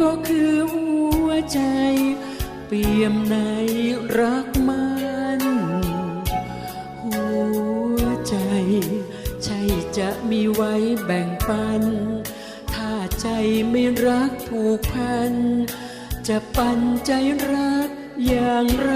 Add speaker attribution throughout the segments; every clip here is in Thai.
Speaker 1: ก็คือหัวใจ เปี่ยมในรักมันหัวใจ ใช่จะมีไว้แบ่งปัน ถ้าใจไม่รักผูกพัน จะปันใจรักอย่างไร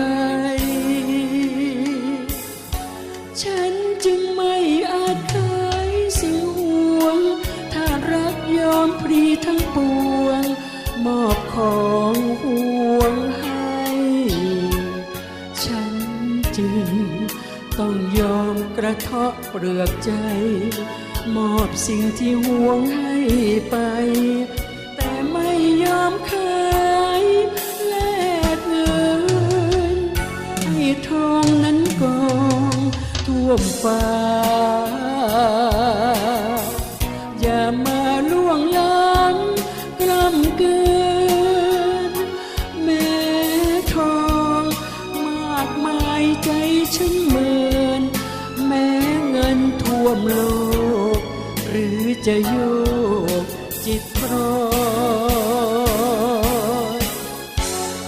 Speaker 1: จึง ต้องยอมกระเทาะเปลือกใจ มอบสิ่งที่หวงให้ไป แต่ไม่ยอมขายแลกเงินให้ทองนั้นกองท่วมฟ้า มโลก หรือจะโยกจิตพรอย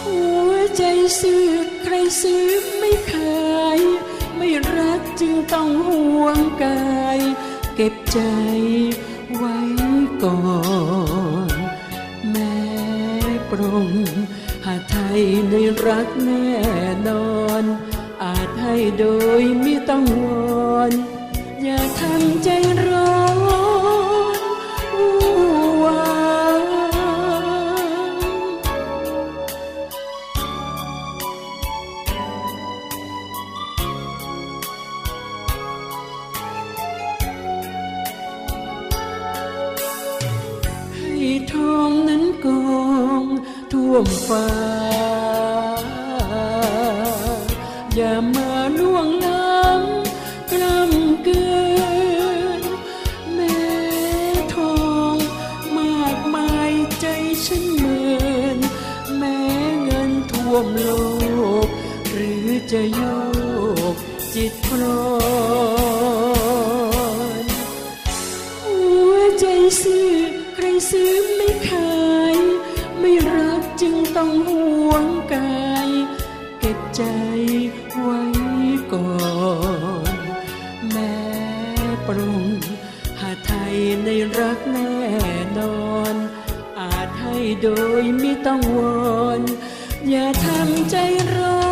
Speaker 1: หัวใจซื้อใครซื้อไม่ขาย ไม่รักจึงต้องห่วงกาย เก็บใจไว้ก่อนแม้ปรงหาไทยในรักแน่นอน อาจให้โดยไม่ต้องวอน อย่าทำใจร้อนวู่วามให้ทองนั้นกองท่วมฟ้า ท่วมโลก หรือจะโยกจิตพลอนหัวใจซื้อใครซื้อไม่ขาย ไม่รักจึงต้องห่วงกาย เก็บใจไว้ก่อนแม้ปรุงหาไทยในรักแน่นอน อาจให้โดยไม่ต้องวอน อย่าทำใจร้อน